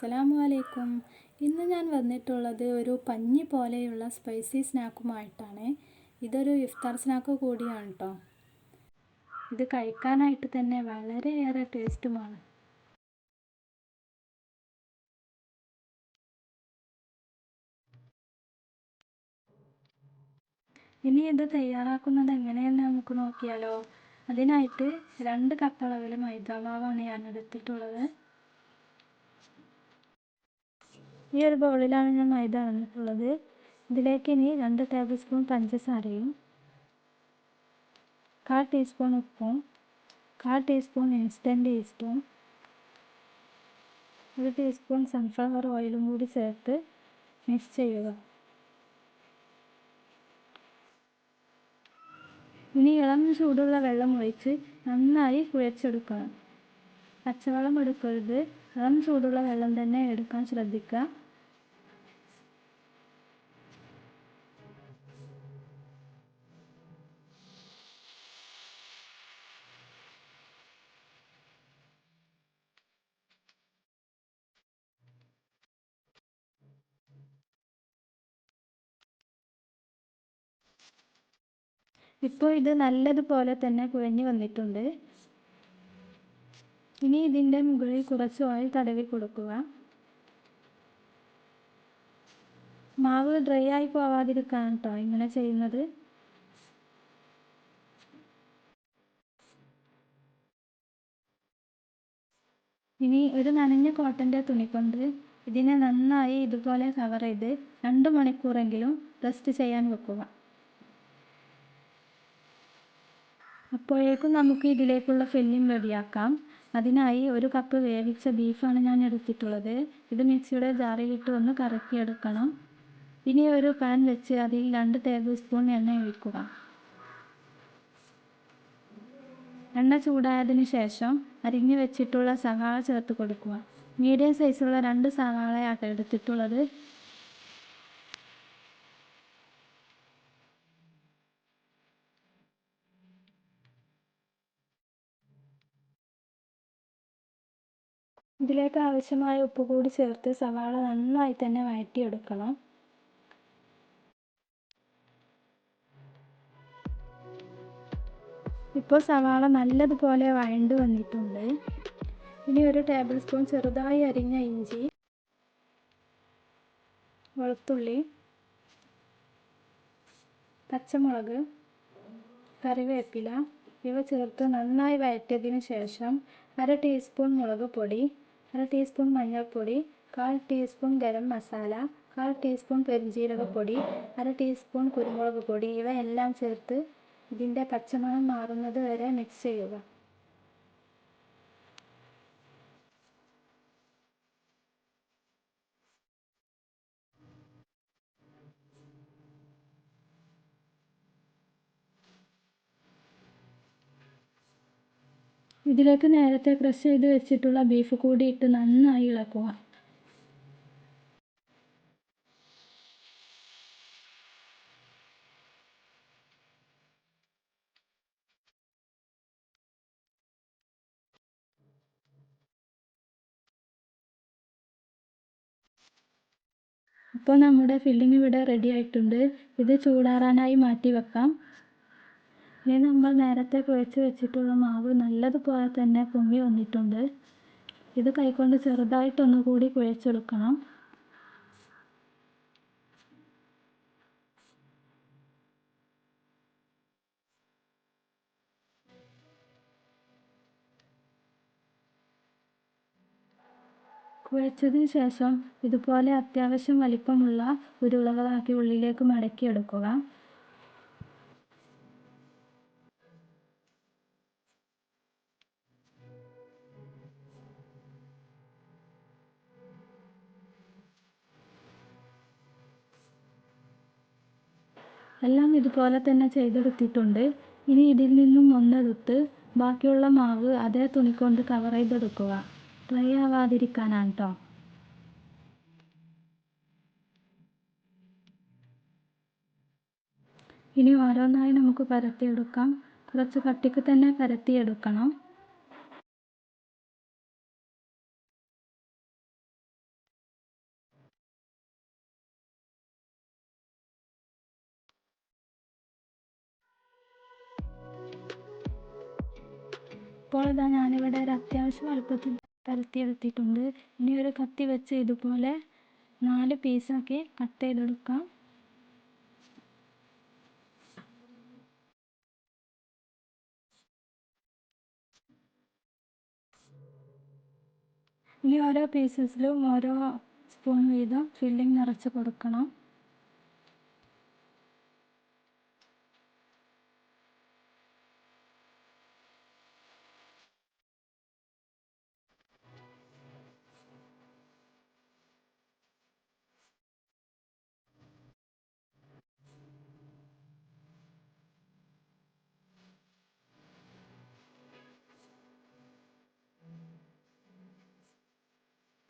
അസ്സലാമു അലൈക്കും ഇന്ന് ഞാൻ വന്നിട്ടുള്ളത് ഒരു പഞ്ഞി പോലെയുള്ള സ്പൈസി സ്നാക്കുമായിട്ടാണ്. ഇതൊരു ഇഫ്താർ സ്നാക്ക് കൂടിയാണ് കേട്ടോ ഇത് കഴിക്കാനായിട്ട് തന്നെ വളരെയേറെ ടേസ്റ്റുമാണ്. ഇനി ഇത് തയ്യാറാക്കുന്നത് എങ്ങനെയെന്ന് നമുക്ക് നോക്കിയാലോ? അതിനായിട്ട് രണ്ട് കപ്പ് അളവിൽ മൈദാമാവാണ് ഞാൻ എടുത്തിട്ടുള്ളത്. ഈ ഒരു ബൗളിലാണ് ഞാൻ മൈദ അളന്നിട്ടുള്ളത് ഇതിലേക്ക് ഇനി രണ്ട് ടേബിൾ സ്പൂൺ പഞ്ചസാരയും കാൽ ടീസ്പൂൺ ഉപ്പും കാൽ ടീസ്പൂൺ ഇൻസ്റ്റന്റ് ഈസ്റ്റും ഒരു ടീസ്പൂൺ സൺഫ്ലവർ ഓയിലും കൂടി ചേർത്ത് മിക്സ് ചെയ്യുക. ഇനി ഇളം ചൂടുള്ള വെള്ളം ഒഴിച്ച് നന്നായി കുഴച്ചെടുക്കണം. പച്ചവെള്ളം എടുക്കരുത്. ഇളം ചൂടുള്ള വെള്ളം തന്നെ എടുക്കാൻ ശ്രദ്ധിക്കുക. ഇപ്പോൾ ഇത് നല്ലതുപോലെ തന്നെ കുഴഞ്ഞു വന്നിട്ടുണ്ട്. ഇനി ഇതിന്റെ മുകളിൽ കുറച്ച് ഓയിൽ തടവി കൊടുക്കുക. മാവ് ഡ്രൈ ആയി പോവാതിരിക്കാൻ കേട്ടോ ഇങ്ങനെ ചെയ്യുന്നത്. ഇനി ഒരു നനഞ്ഞ കോട്ടന്റെ തുണി കൊണ്ട് ഇതിനെ നന്നായി ഇതുപോലെ കവർ ചെയ്ത് രണ്ട് മണിക്കൂറെങ്കിലും റെസ്റ്റ് ചെയ്യാൻ വെക്കുക. അപ്പോഴേക്കും നമുക്ക് ഇതിലേക്കുള്ള ഫില്ലിംഗ് റെഡിയാക്കാം അതിനായി ഒരു കപ്പ് വേവിച്ച ബീഫാണ് ഞാൻ എടുത്തിട്ടുള്ളത്. ഇത് മിക്സിയുടെ ജാറിലിട്ട് ഒന്ന് കറക്കിയെടുക്കണം. ഇനി ഒരു പാൻ വെച്ച് അതിൽ രണ്ട് ടേബിൾ സ്പൂൺ എണ്ണ ഒഴിക്കുക. എണ്ണ ചൂടായതിനു ശേഷം അരിഞ്ഞു വെച്ചിട്ടുള്ള സവാള ചേർത്ത് കൊടുക്കുക. മീഡിയം സൈസുള്ള രണ്ട് സവാളയാണ് എടുത്തിട്ടുള്ളത്. ഇതിലേക്ക് ആവശ്യമായ ഉപ്പ് കൂടി ചേർത്ത് സവാള നന്നായി തന്നെ വഴറ്റിയെടുക്കണം. ഇപ്പോൾ സവാള നല്ലതുപോലെ വഴണ്ടു വന്നിട്ടുണ്ട്. ഇനി ഒരു ടേബിൾ സ്പൂൺ ചെറുതായി അരിഞ്ഞ ഇഞ്ചി വെളുത്തുള്ളി പച്ചമുളക് കറിവേപ്പില ഇവ ചേർത്ത് നന്നായി വഴറ്റിയതിന് ശേഷം അര ടീസ്പൂൺ മുളക് പൊടി അര ടീസ്പൂൺ മഞ്ഞൾപ്പൊടി കാൽ ടീസ്പൂൺ ഗരം മസാല കാൽ ടീസ്പൂൺ പെരുംജീരകപ്പൊടി അര ടീസ്പൂൺ കുരുമുളക് പൊടി ഇവയെല്ലാം ചേർത്ത് ഇതിന്റെ പച്ചമണം മാറുന്നത് വരെ മിക്സ് ചെയ്യുക. ഇതിലേക്ക് നേരത്തെ ക്രഷ് ചെയ്ത് വെച്ചിട്ടുള്ള ബീഫ് കൂടി ഇട്ട് നന്നായി ഇളക്കുക. അപ്പോൾ നമ്മുടെ ഫില്ലിംഗ് ഇവിടെ റെഡി ആയിട്ടുണ്ട്. ഇത് ചൂടാറാനായി മാറ്റി വെക്കാം. ഇനി നമ്മൾ നേരത്തെ കുഴച്ച് വെച്ചിട്ടുള്ള മാവ് നല്ലതുപോലെ തന്നെ പൊങ്ങി വന്നിട്ടുണ്ട്. ഇത് കൈകൊണ്ട് ചെറുതായിട്ടൊന്ന് കൂടി കുഴച്ചെടുക്കണം. കുഴച്ചതിന് ശേഷം ഇതുപോലെ അത്യാവശ്യം വലിപ്പമുള്ള ഉരുളകളാക്കി ഉള്ളിലേക്ക് മടക്കിയെടുക്കുക. എല്ലാം ഇതുപോലെ തന്നെ ചെയ്തെടുത്തിട്ടുണ്ട്. ഇനി ഇതിൽ നിന്നും ഒന്നെടുത്ത് ബാക്കിയുള്ള മാവ് അതേ തുണി കൊണ്ട് കവർ ചെയ്തെടുക്കുക. ഡ്രൈ ആവാതിരിക്കാനാണ് കേട്ടോ ഇനി ഓരോന്നായി നമുക്ക് പരത്തിയെടുക്കാം. കുറച്ച് കട്ടിക്ക് തന്നെ പരത്തിയെടുക്കണം. ഇപ്പോൾ ഇതാ ഞാനിവിടെ ഒരു അത്യാവശ്യം വലുപ്പത്തിൽ പരത്തിയെടുത്തിട്ടുണ്ട്. ഇനി ഒരു കത്തി വെച്ച് ഇതുപോലെ നാല് പീസാക്കി കട്ട് ചെയ്തെടുക്കാം. ഇനി ഓരോ പീസസിലും ഓരോ സ്പൂൺ വീതം ഫില്ലിംഗ് നിറച്ച് കൊടുക്കണം.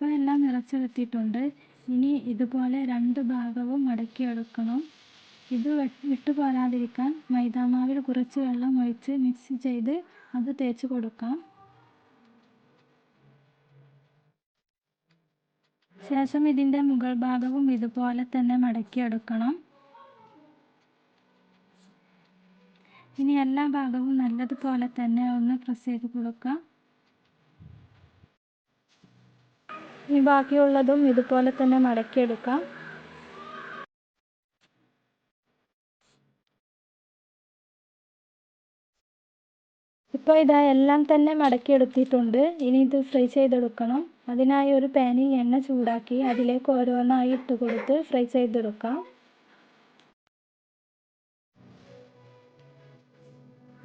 ഇപ്പോൾ എല്ലാം നിറച്ചെടുത്തിട്ടുണ്ട്. ഇനി ഇതുപോലെ രണ്ട് ഭാഗവും മടക്കിയെടുക്കണം ഇത് വിട്ടു പോരാതിരിക്കാൻ മൈദാമാവിൽ കുറച്ച് വെള്ളം ഒഴിച്ച് മിക്സ് ചെയ്ത് അത് തേച്ച് കൊടുക്കാം. ശേഷം ഇതിന്റെ മുകൾ ഭാഗവും ഇതുപോലെ തന്നെ മടക്കിയെടുക്കണം ഇനി എല്ലാ ഭാഗവും നല്ലതുപോലെ തന്നെ ഒന്ന് പ്രസ് ചെയ്ത് കൊടുക്കാം. ഇനി ബാക്കിയുള്ളതും ഇതുപോലെ തന്നെ മടക്കി എടുക്കാം ഇപ്പോൾ ഇതാ എല്ലാം തന്നെ മടക്കി എടുത്തിട്ടുണ്ട് ഇനി ഇത് ഫ്രൈ ചെയ്തെടുക്കണം. അതിനായി ഒരു പാനിൽ എണ്ണ ചൂടാക്കി അതിലേക്ക് ഓരോന്നായി ഇട്ട് കൊടുത്ത് ഫ്രൈ ചെയ്തെടുക്കാം.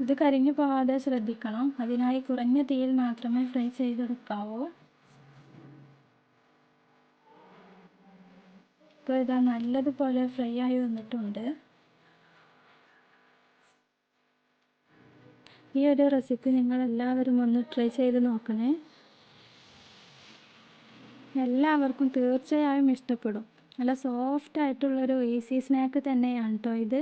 ഇത് കരിഞ്ഞു പോകാതെ ശ്രദ്ധിക്കണം. അതിനായി കുറഞ്ഞ തീയിൽ മാത്രമേ ഫ്രൈ ചെയ്തെടുക്കാവൂ. ഇപ്പോൾ ഇതാ നല്ലതുപോലെ ഫ്രൈ ആയി വന്നിട്ടുണ്ട്. ഈ ഒരു റെസിപ്പി നിങ്ങൾ എല്ലാവരും ഒന്ന് ട്രൈ ചെയ്ത് നോക്കണേ. എല്ലാവർക്കും തീർച്ചയായും ഇഷ്ടപ്പെടും. നല്ല സോഫ്റ്റ് ആയിട്ടുള്ളൊരു ഈസി സ്നാക്ക് തന്നെയാണ് കേട്ടോ ഇത്.